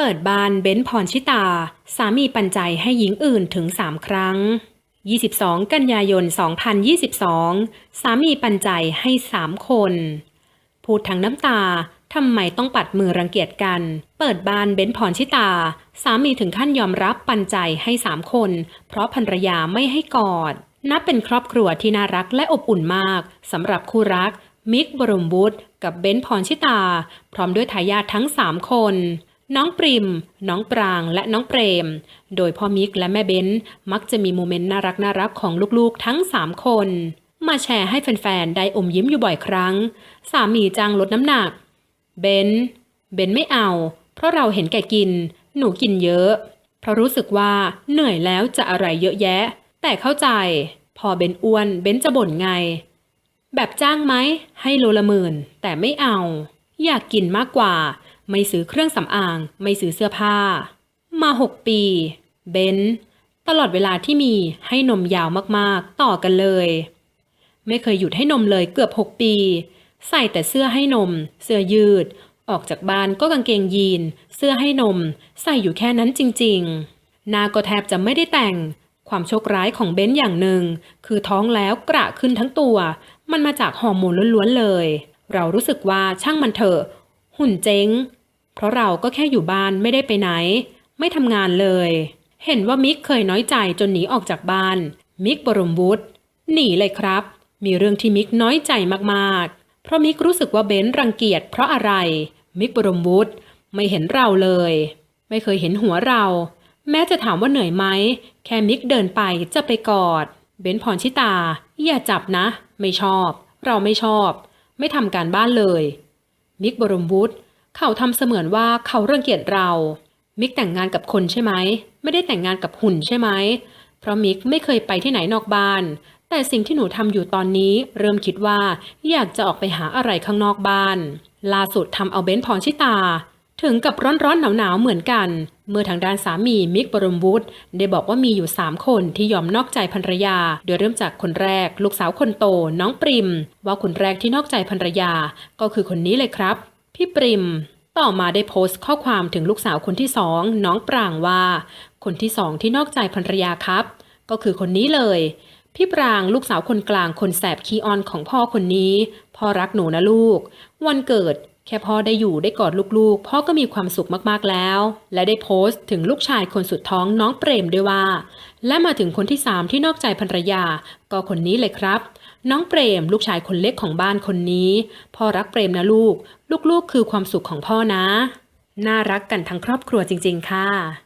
เปิดบ้านเบ้นพรชิตา สามีปันใจให้หญิงอื่นถึง 3 ครั้ง 22 กันยายน 2022 สามีปันใจให้ 3 คน พูดทั้งน้ำตาทำไมต้องปัดมือรังเกียจกัน เปิดบ้านเบ้นพรชิตา สามีถึงขั้นยอมรับปันใจให้3คน เพราะภรรยาไม่ให้กอด นับเป็นครอบครัวที่น่ารักและอบอุ่นมากสำหรับคู่รัก มิกบรมวุฒิกับเบ้นพรชิตา พร้อมด้วยทายาททั้ง3คน น้องปริม น้องปรางและน้องเปรม โดยพ่อมิกและแม่เบ้น มักจะมีโมเมนต์น่ารักน่ารักของลูกๆทั้ง 3 คน มาแชร์ให้แฟนๆ ได้อมยิ้มอยู่บ่อยครั้ง สามีจ้างลดน้ำหนัก เบนเบนไม่เอา เพราะเราเห็นแก่กิน หนูกินเยอะ เพราะรู้สึกว่าเหนื่อยแล้วจะอะไรเยอะแยะ แต่เข้าใจ พอเบนอ้วนเบนจะบ่นไง แบบจ้างไหม ให้โลละหมื่น แต่ไม่เอา อยากกินมากกว่า ไม่ซื้อเครื่องสำอาง ไม่ซื้อเสื้อผ้า มาหกปี เบนตลอดเวลาที่มีให้นมยาวมากๆ ต่อกันเลย ไม่เคยหยุดให้นมเลยเกือบ 6 ปี ใส่แต่เสื้อให้นม เสื้อยืด ออกจากบ้านก็กางเกงยีน เสื้อให้นม ใส่อยู่แค่นั้นจริงๆหน้าก็แทบจะไม่ได้แต่ง ความโชคร้ายของเบนอย่างหนึ่ง คือท้องแล้วกระขึ้นทั้งตัว มันมาจากฮอร์โมนล้วนๆเลย เรารู้สึกว่าช่างมันเถอะ หุ่นเจ๊ง เพราะเราก็แค่อยู่บ้านไม่ได้ไปไหน ไม่ทำงานเลย เห็นว่ามิกเคยน้อยใจจนหนีออกจากบ้าน มิกบรมวุฒิหนีเลยครับ มีเรื่องที่มิกน้อยใจมากๆ เพราะมิกรู้สึกว่าเบนรังเกียจเพราะอะไร มิกบรมวุฒิไม่เห็นเราเลย ไม่เคยเห็นหัวเรา แม้จะถามว่าเหนื่อยไหม แค่มิกเดินไปจะไปกอด เบนพรชิตา อย่าจับนะ ไม่ชอบ เราไม่ชอบ ไม่ทำการบ้านเลย มิกบรมวุฒิ เขาทำเสมือนว่าเขาเรังเกียจเรา มิกแต่งงานกับคนใช่ไหม ไม่ได้แต่งงานกับหุ่นใช่ไหม เพราะมิกไม่เคยไปที่ไหนนอกบ้าน แต่สิ่งที่หนูทำอยู่ตอนนี้ เริ่มคิดว่าอยากจะออกไปหาอะไรข้างนอกบ้าน ล่าสุดทำเอาเบนซ์พรชิตา ถึงกับร้อนๆหนาวๆเหมือนกัน เมื่อทางด้านสามีมิกบรมวุฒิได้บอกว่ามีอยู่ 3 คนที่ยอมนอกใจภรรยา โดยเริ่มจากคนแรก ลูกสาวคนโต น้องปริม ว่าคนแรกที่นอกใจภรรยา ก็คือคนนี้เลยครับ พี่ปริมต่อมาได้โพสต์ข้อความถึงลูกสาวคนที่สองน้องปรางว่า คนที่สองที่นอกใจภรรยาครับ ก็คือคนนี้เลย พี่ปรางลูกสาวคนกลางคนแสบคีออนของพ่อคนนี้ พ่อรักหนูนะลูก วันเกิด แค่พ่อได้อยู่ได้กอดลูกๆ พ่อก็มีความสุขมากๆแล้ว และได้โพสต์ถึงลูกชายคนสุดท้องน้องเปรมด้วยว่า และมาถึงคนที่สามที่นอกใจภรรยา ก็คนนี้เลยครับ น้องเปรมลูกชายคนเล็กของบ้านคนนี้ พ่อรักเปรมนะลูก ลูกๆ คือความสุขของพ่อนะ น่ารักกันทั้งครอบครัวจริง ๆ ค่ะ